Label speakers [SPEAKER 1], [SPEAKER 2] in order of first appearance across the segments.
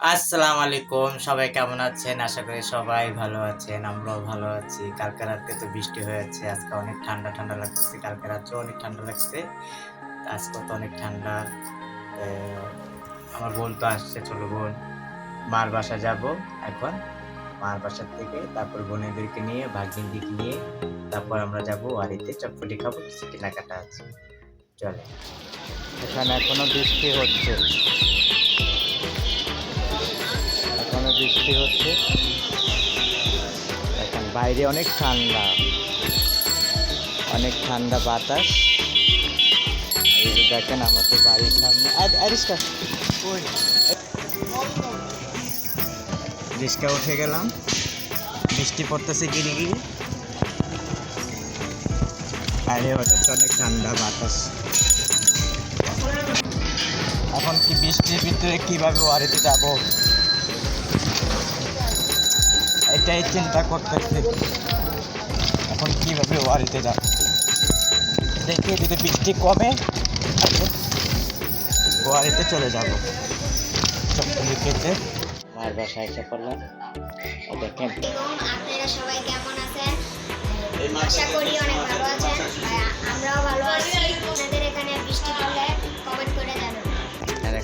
[SPEAKER 1] আসসালামু আলাইকুম সবাই কেমন আছেন? আশা করি সবাই ভালো আছেন, আমরাও ভালো আছি। কালকে রাতে তো বৃষ্টি হয়েছে, আজকে অনেক ঠান্ডা ঠান্ডা লাগছে কালকে রাত্রে অনেক ঠান্ডা লাগছে, আজকে তো অনেক ঠান্ডা। আমার বোন তো আসছে, ছোট বোন। মার বাসা যাব এখন, মার বাসার থেকে, তারপর বোনেদেরকে নিয়ে ভাগ্নিদিকে নিয়ে, তারপর আমরা যাব বাড়িতে চটপটি খাব কিছু কেনাকাটা আছে। চলে। এখানে এখনও বৃষ্টি হচ্ছে। এখনও বৃষ্টি হচ্ছে। এখন বাইরে অনেক ঠান্ডা। অনেক ঠান্ডা বাতাস। দেখেন আমাদের বাড়ির সামনে। রিস্কা উঠে গেলাম। বৃষ্টি পড়তেছে গিরি গিরি। বাইরে হচ্ছে অনেক ঠান্ডা বাতাস। এখন কি বৃষ্টির ভিতরে কীভাবে ওয়ারিতে যাব? এটাই চিন্তা করতেছি। এখন কীভাবে বাড়িতে যাব? দেখি যদি বৃষ্টি কমে বাড়িতে চলে যাব। খেতে মার বাসায় এসে পড়লাম। দেখেন।
[SPEAKER 2] আপনারা সবাই কেমন আছেন? আশা করি অনেক ভালো আছেন। আমরাও ভালো আছি।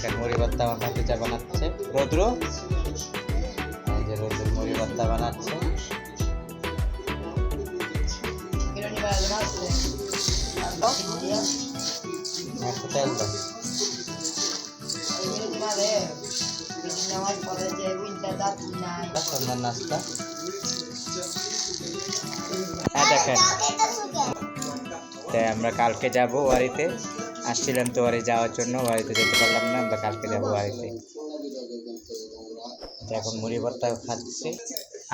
[SPEAKER 2] এখন
[SPEAKER 1] মুড়ি ভর্তা আমার ভাতিজা বানাচ্ছে রৌদ্র এই রৌদ্র মুড়ি ভর্তা বানাচ্ছে হ্যাঁ, হ্যাঁ দেখেন তাই আমরা কালকে যাব বাড়িতে আসছিলাম তো বাড়ি যাওয়ার জন্য বাড়িতে যেতে পারলাম না আমরা কালকে যাব বাড়িতে। এখন মুড়ি ভর্তা খাচ্ছি।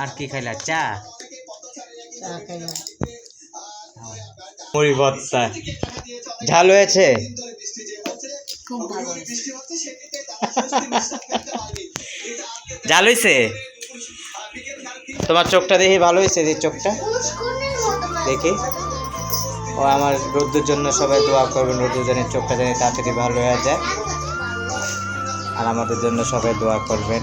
[SPEAKER 1] আর কি খাইলা? চা? মুড়ি ভর্তা। ঝাল হয়েছে? ঝাল হয়েছে? তোমার চোখটা দেখি ভালো হয়েছে যে চোখটা? দেখি। ও আমার রোদ্দুর জন্য সবাই দোয়া করবেন, রোদ্দুর জন্য চোখটা যেন তাড়াতাড়ি ভালো হয়ে যায়। আর আমাদের জন্য সবাই দোয়া করবেন।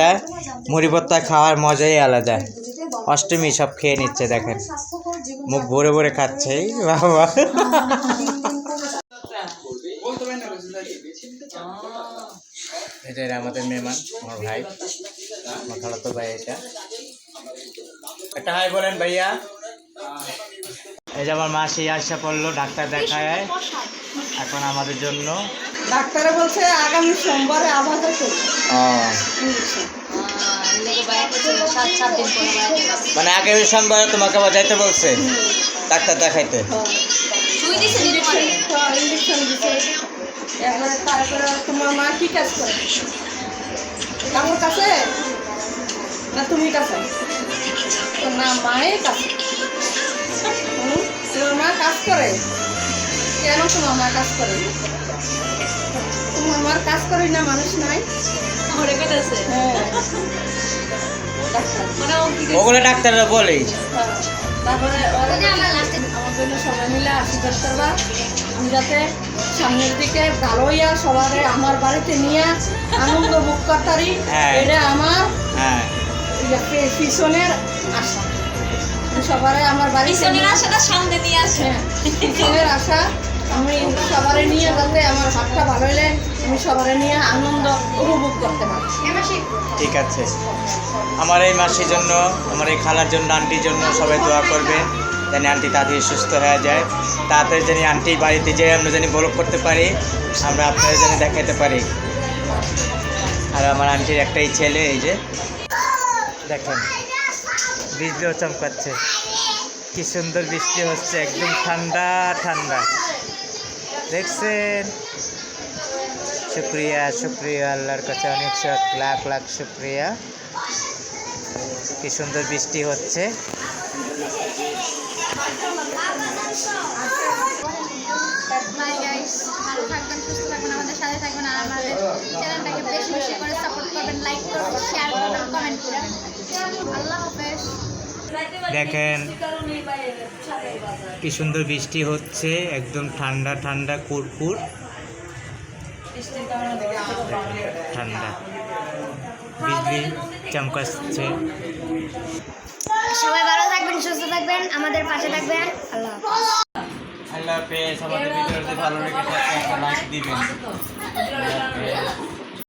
[SPEAKER 1] মুড়ি ভর্তা খাওয়ার মজাই আলাদা। অষ্টমী সব খেয়ে নিচ্ছে, দেখেন। মুখ ভরে ভরে খাচ্ছে বাবা। এটা আমাদের মেহমান, আমার ভাই। আমার খালাতো ভাই এটা। একটা হাই বলেন ভাইয়া। এই যে আমার মাসি আসা পড়ল, ডাক্তার দেখায়। এখন আমাদের জন্য
[SPEAKER 3] ডাক্তারে বলছে আগামী সোমবারে আবার
[SPEAKER 4] পরে
[SPEAKER 1] মানে আগামী সোমবার তোমাকে আবার যাইতে বলছে ডাক্তার দেখাইতে?
[SPEAKER 3] তারপরে তোমার মা কি কাজ করে কামড় কাছে না তুমি কাছে না মায়ের কাছে? তোমার মা কাজ করে কেন তোমার মা কাজ করে তোমার মার কাজ করে না মানুষ নাই হ্যাঁ।
[SPEAKER 4] মানে ও কি
[SPEAKER 1] ওগুলো ডাক্তাররা বলেই
[SPEAKER 3] হ্যাঁ। তারপরে আমার জন্য সবাই মিলে আশীর্বাদ করবা। আমি যাতে সামনের দিকে ভালো হইয়া সবার আমার বাড়িতে নিয়ে আনন্দ ভোগ করতারি
[SPEAKER 1] হ্যাঁ।
[SPEAKER 3] এটা আমার পিছনের আশা। সবারে আমার বাড়িতে
[SPEAKER 4] পিছনের আশাটা সামনে দিয়ে আসে।
[SPEAKER 3] হ্যাঁ, পিছনের আশা। আমি সবারে নিয়ে যাতে আমার হাতটা ভালো হইলে আমি সবারে নিয়ে আনন্দ উপভোগ করতে পারি।
[SPEAKER 1] ঠিক আছে। আমার এই মাসির জন্য, আমার এই খালার জন্য, আন্টির জন্য সবাই দোয়া করবে, যেন আন্টি তাড়াতাড়ি সুস্থ হয়ে যায়। তাড়াতাড়ি যেন আন্টি বাড়িতে যেয়ে আমরা যেন বলক করতে পারি, আমরা আপনাদের যেন দেখাতে পারি। আর আমার আন্টির একটাই ছেলে, এই যে, দেখেন, বৃষ্টিও চমকাচ্ছে। কি সুন্দর বৃষ্টি হচ্ছে, একদম ঠান্ডা ঠান্ডা। দেখছেন? শুক্রিয়া শুক্রিয়া, আল্লাহর কাছে অনেক লাখ লাখ শুক্রিয়া। কি সুন্দর বৃষ্টি হচ্ছে।
[SPEAKER 5] আল্লাহ হাফেজ।
[SPEAKER 1] দেখেন কি সুন্দর বৃষ্টি হচ্ছে একদম ঠান্ডা ঠান্ডা কুরকুর। ঠান্ডা। বিজলি চমকাচ্ছে।
[SPEAKER 2] সবাই ভালো থাকবেন সুস্থ থাকবেন আমাদের পাশে থাকবেন। আল্লাহ
[SPEAKER 1] আল্লাহ হাফেজ আমাদের ভিডিওটি ভালো লেগে থাকে একটা লাইক দিবেন।